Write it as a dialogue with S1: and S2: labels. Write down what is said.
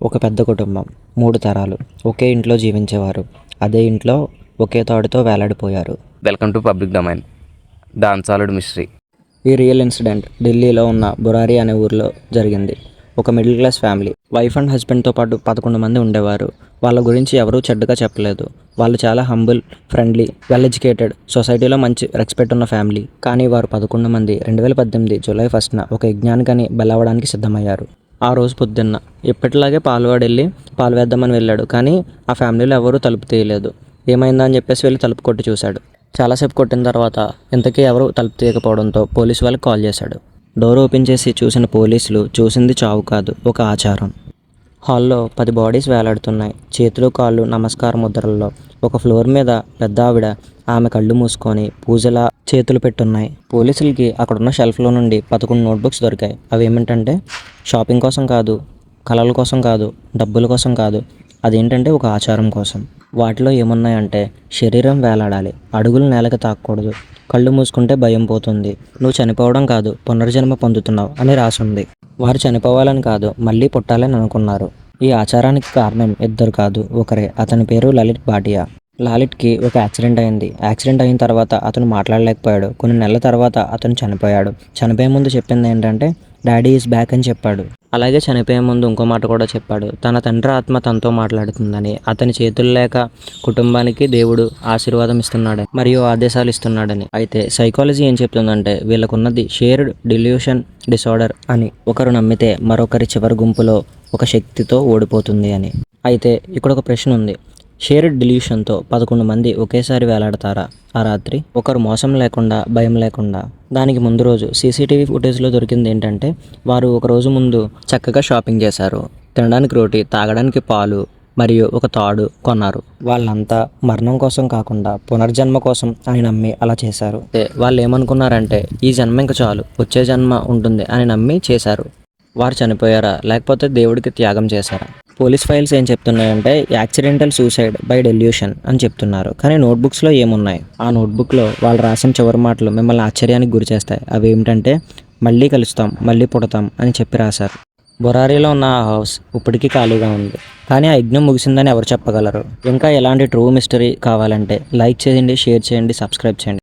S1: ఒక పెద్ద కుటుంబం మూడు తరాలు ఒకే ఇంట్లో జీవించేవారు. అదే ఇంట్లో ఒకే తాడుతో వేలాడిపోయారు.
S2: Welcome to public domain the unsolved mystery
S1: ఈ రియల్ ఇన్సిడెంట్ ఢిల్లీలో ఉన్న బురారి అనే ఊరిలో జరిగింది. ఒక middle class family wife and హస్బెండ్తో పాటు పదకొండు మంది ఉండేవారు. వాళ్ళ గురించి ఎవరూ చెడ్డగా చెప్పలేదు. వాళ్ళు చాలా హంబుల్ ఫ్రెండ్లీ వెల్ ఎడ్యుకేటెడ్ సొసైటీలో మంచి రెస్పెక్ట్ ఉన్న ఫ్యామిలీ కానీ వారు పదకొండు మంది రెండు వేల పద్దెనిమిది జూలై ఫస్ట్న ఒక యజ్ఞానికని బెల్లవడానికి సిద్ధమయ్యారు. ఆ రోజు పొద్దున్న. ఎప్పటిలాగే పాలవాడు వెళ్ళి పాలు వేద్దామని వెళ్ళాడు కానీ ఆ ఫ్యామిలీలో ఎవరూ తలుపు తీయలేదు. ఏమైందని చెప్పేసి వెళ్ళి తలుపు కొట్టి చూశాడు. చాలాసేపు కొట్టిన తర్వాత ఇంతకీ ఎవరు తలుపు తీయకపోవడంతో పోలీసు వాళ్ళకి కాల్ చేశాడు. డోర్ ఓపెన్ చేసి చూసిన పోలీసులు చూసింది చావు కాదు ఒక ఆచారం. హాల్లో పది బాడీస్ వేలాడుతున్నాయి. చేతులు కాళ్ళు నమస్కార ముద్రల్లో ఒక ఫ్లోర్ మీద పెద్ద ఆవిడ ఆమె కళ్ళు మూసుకొని పూజలా చేతులు పెట్టున్నాయి. పోలీసులకి అక్కడున్న షెల్ఫ్లో నుండి పదకొండు నోట్బుక్స్ దొరికాయి. అవి ఏమిటంటే షాపింగ్ కోసం కాదు కళల కోసం కాదు డబ్బుల కోసం కాదు అదేంటంటే ఒక ఆచారం కోసం. వాటిలో ఏమున్నాయంటే శరీరం వేలాడాలి అడుగులు నేలకు తాకూడదు కళ్ళు మూసుకుంటే భయం పోతుంది నువ్వు చనిపోవడం కాదు పునర్జన్మ పొందుతున్నావు అని రాసుంది. వారు చనిపోవాలని కాదు మళ్ళీ పుట్టాలని అనుకున్నారు. ఈ ఆచారానికి కారణం ఇద్దరు కాదు ఒకరే అతని పేరు లలిత్ భాటియా. లాలిట్కి ఒక యాక్సిడెంట్ అయింది. యాక్సిడెంట్ అయిన తర్వాత అతను మాట్లాడలేకపోయాడు. కొన్ని నెలల తర్వాత అతను చనిపోయాడు. చనిపోయే ముందు చెప్పింది ఏంటంటే డాడీ ఈజ్ బ్యాక్ అని చెప్పాడు. అలాగే చనిపోయే ముందు ఇంకో మాట కూడా చెప్పాడు. తన తండ్రి ఆత్మ తనతో మాట్లాడుతుందని. అతని చేతులు లేక కుటుంబానికి దేవుడు ఆశీర్వాదం ఇస్తున్నాడు మరియు ఆదేశాలు ఇస్తున్నాడని. అయితే సైకాలజీ ఏం చెప్తుందంటే వీళ్ళకున్నది షేర్డ్ డిల్యూషన్ డిసార్డర్ అని. ఒకరు నమ్మితే మరొకరి చివరి గుంపులో ఒక శక్తితో ఓడిపోతుంది అని. అయితే ఇక్కడ ఒక ప్రశ్న ఉంది. షేర్డ్ డిల్యూషన్తో పదకొండు మంది ఒకేసారి వేలాడతారా? ఆ రాత్రి ఒకరు మోసం లేకుండా భయం లేకుండా. దానికి ముందు రోజు సీసీటీవీ ఫుటేజ్లో దొరికింది ఏంటంటే వారు ఒక రోజు ముందు చక్కగా షాపింగ్ చేశారు. తినడానికి రోటీ తాగడానికి పాలు మరియు ఒక తాడు కొన్నారు. వాళ్ళంతా మరణం కోసం కాకుండా పునర్జన్మ కోసం అని నమ్మి అలా చేశారు. వాళ్ళు ఏమనుకున్నారంటే ఈ జన్మ ఇంక చాలు వచ్చే జన్మ ఉంటుంది అని నమ్మి చేశారు. వారు చనిపోయారా? లేకపోతే దేవుడికి త్యాగం చేశారా? పోలీస్ ఫైల్స్ ఏం చెప్తున్నాయంటే యాక్సిడెంటల్ సూసైడ్ బై డెల్యూషన్ అని చెప్తున్నారు. కానీ నోట్బుక్స్లో ఏమున్నాయి? ఆ నోట్బుక్లో వాళ్ళు రాసిన చివరి మాటలు మిమ్మల్ని ఆశ్చర్యానికి గురి చేస్తాయి. అవి ఏమిటంటే మళ్ళీ కలుస్తాం మళ్ళీ పుడతాం అని చెప్పి రాశారు. బొరారీలో ఉన్న ఆ హౌస్ ఇప్పటికీ ఖాళీగా ఉంది. కానీ ఆ యజ్ఞం ముగిసిందని ఎవరు చెప్పగలరు? ఇంకా ఎలాంటి ట్రూ మిస్టరీ కావాలంటే లైక్ చేయండి షేర్ చేయండి సబ్స్క్రైబ్ చేయండి.